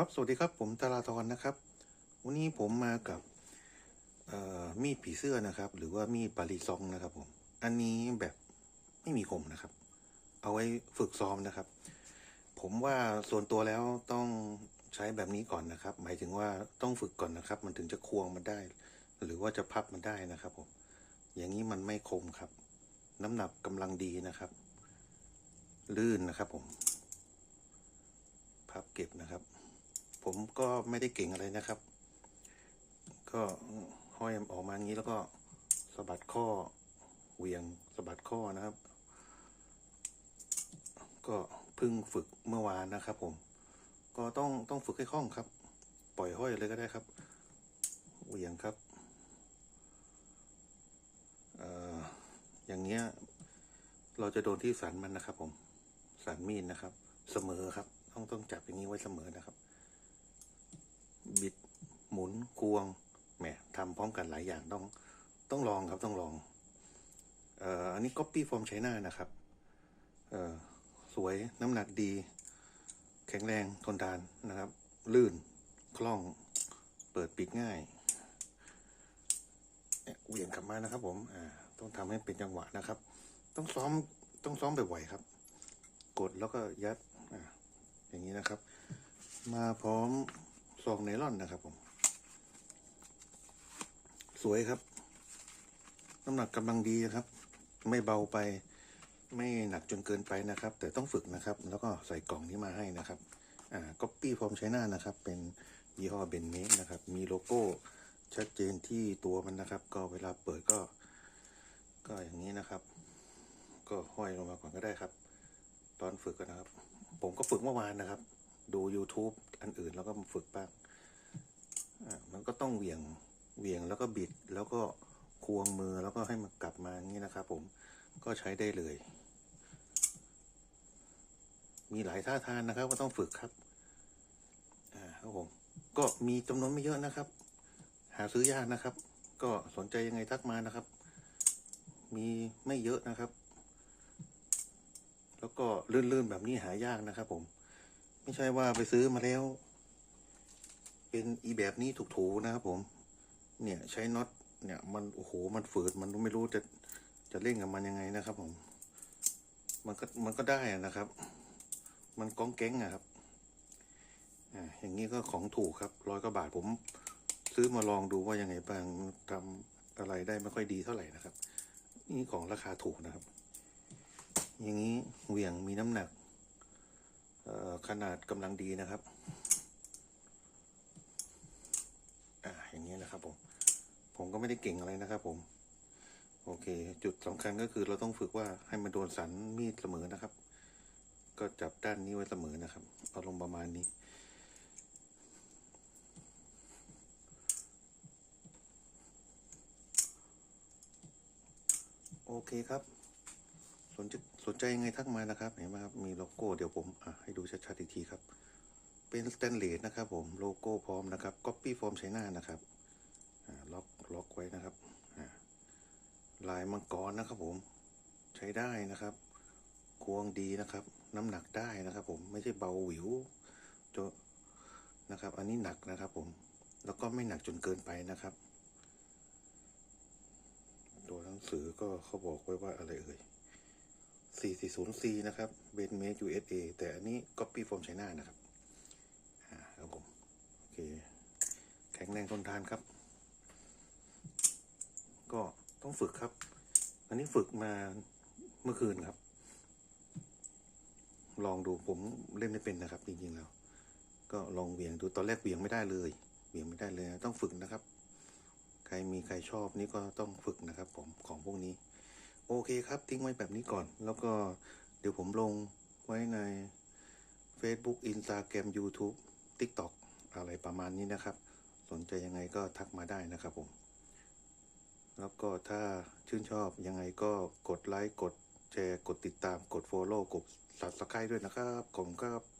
ครับสวัสดีครับผมตาราธรนะครับ วันนี้ผมมากับมีดผีเสื้อนะครับ หรือว่ามีดปารีซองนะครับ ผม อันนี้แบบไม่มีคมนะครับ เอาไว้ฝึกซ้อมนะครับ ผมว่าส่วนตัวแล้วต้องใช้แบบนี้ก่อนนะครับ หมายถึงว่าต้องฝึกก่อนนะครับ มันถึงจะควงมันได้ หรือว่าจะพับมันได้นะครับ ผม อย่างนี้มันไม่คมครับ น้ำหนักกำลังดีนะครับ ลื่นนะครับผม พับเก็บนะครับ ผมก็ไม่ได้เก่งอะไรนะครับ ก็ห้อยออกมาอย่างนี้แล้วก็สะบัดข้อเวียงสะบัดข้อนะครับ ก็เพิ่งฝึกเมื่อวานนะครับผมก็ต้องต้องฝึกให้คล่องครับ ปล่อยห้อยเลยก็ได้ครับเวียงครับเอ่ออย่างเงี้ยเราจะโดนที่สันมันนะครับผมสันมีดนะครับ เสมอครับ ต้องต้องจับอย่างนี้ไว้เสมอนะครับ นควงแหมทำพร้อมกันหลายอย่างต้องต้องลองครับต้องลองเอ่ออันนี้ copy from China นะครับเอ่อสวยน้ำหนักดี แข็งแรงทนทานนะครับ ลื่นคล่องเปิดปิดง่ายเหวี่ยงกลับมานะครับ ผมอ่าต้องทำให้เป็นจังหวะนะครับ ต้องซ้อมต้องซ้อมบ่อยๆครับ กดแล้วก็ยัดอ่าอย่างนี้นะครับ มาพร้อมซองไนล่อนนะครับผม สวยครับ น้ำหนักกำลังดีนะครับ ไม่เบาไป ไม่หนักจนเกินไปนะครับ แต่ต้องฝึกนะครับ แล้วก็ใส่กล่องนี้มาให้นะครับ อ่าก๊อปปี้ฟอร์มไชน่านะครับ เป็นยี่ห้อเบนเมกนะครับ มีโลโก้ชัดเจนที่ตัวมันนะครับ ก็เวลาเปิดก็ ก็อย่างนี้นะครับ ก็ห้อยลงมาก่อนก็ได้ครับ ตอนฝึกกันนะครับ ผมก็ฝึกเมื่อวานนะครับ ดู YouTube อันอื่นแล้วก็ฝึกบ้างอ่ามันก็ต้องเหวี่ยง เหวี่ยงแล้วก็บิดแล้วก็ควงมือแล้วก็ให้มันกลับมาอย่างนี้นะครับผมก็ใช้ได้เลย มีหลายท่าทางนะครับ ก็ต้องฝึกครับอ่าครับผมก็มีจำนวนไม่เยอะนะครับ หาซื้อยากนะครับ ก็สนใจยังไงทักมานะครับ มีไม่เยอะนะครับ แล้วก็ลื่นๆแบบนี้หายากนะครับผมไม่ใช่ว่าไปซื้อมาแล้ว เป็นอีแบบนี้ถูกถูนะครับผม เนี่ยใช้น็อตเนี่ยมันโอ้โหมันฝืดมันไม่รู้จะจะเล่นกับมันยังไงนะครับผม มันก็มันก็ได้นะครับ มันก้องแก๊งอะครับอ่าอย่างนี้ก็ของถูกครับร้อยกว่าบาทผม ซื้อมาลองดูว่ายังไงบ้างทำอะไรได้ไม่ค่อยดีเท่าไหร่นะครับ นี่ของราคาถูกนะครับ อย่างนี้เหวี่ยงมีน้ำหนักขนาดกำลังดีนะครับ อ่า อย่างนี้นะครับผม ผมก็ไม่ได้เก่งอะไรนะครับ ผม โอเค จุดสำคัญก็คือเราต้องฝึกว่าให้มันโดนสันมีดเสมอนะครับ ก็จับด้านนี้ไว้เสมอนะครับเอาลงประมาณนี้โอเคครับ สนใจสนใจยังไงทักมานะครับ เห็นไหมครับ มีโลโก้เดี๋ยวผมอะให้ดูชัดๆอีกทีครับ เป็นสแตนเลสนะครับผม โลโก้พร้อมนะครับ Copy Form China นะครับอ่าล็อก ล็อกไว้นะครับลายมังกรนะครับผมใช้ได้นะครับ ควงดีนะครับ น้ำหนักได้นะครับ ผมไม่ใช่เบาหวิวจนนะครับ อันนี้หนักนะครับ ผม แล้วก็ไม่หนักจนเกินไปนะครับ ตัวหนังสือก็เขาบอกไว้ว่าอะไรเอ่ย 440C นะครับ b e n m a d e USA แต่อันนี้ Copy from China นะครับอ่าครับผม โอเค แข็งแรงทนทานครับ ก็ต้องฝึกครับ อันนี้ฝึกมาเมื่อคืนครับ ลองดูผมเล่นไม่เป็นนะครับ จริงๆแล้ว ก็ลองเวี่ยงดูตอนแรกเวี่ยงไม่ได้เลยเวี่ยงไม่ได้เลยนะต้องฝึกนะครับ ใครมีใครชอบนี่ก็ต้องฝึกนะครับ ผมของพวกนี้ โอเคครับ ทิ้งไว้แบบนี้ก่อน แล้วก็เดี๋ยวผมลงไว้ใน Facebook Instagram YouTube TikTok อะไรประมาณนี้นะครับ สนใจยังไงก็ทักมาได้นะครับผม แล้วก็ถ้าชื่นชอบยังไงก็กดไลค์ กดแชร์ กดติดตาม กด Follow กด Subscribe ด้วยนะครับ ขอบคุณครับ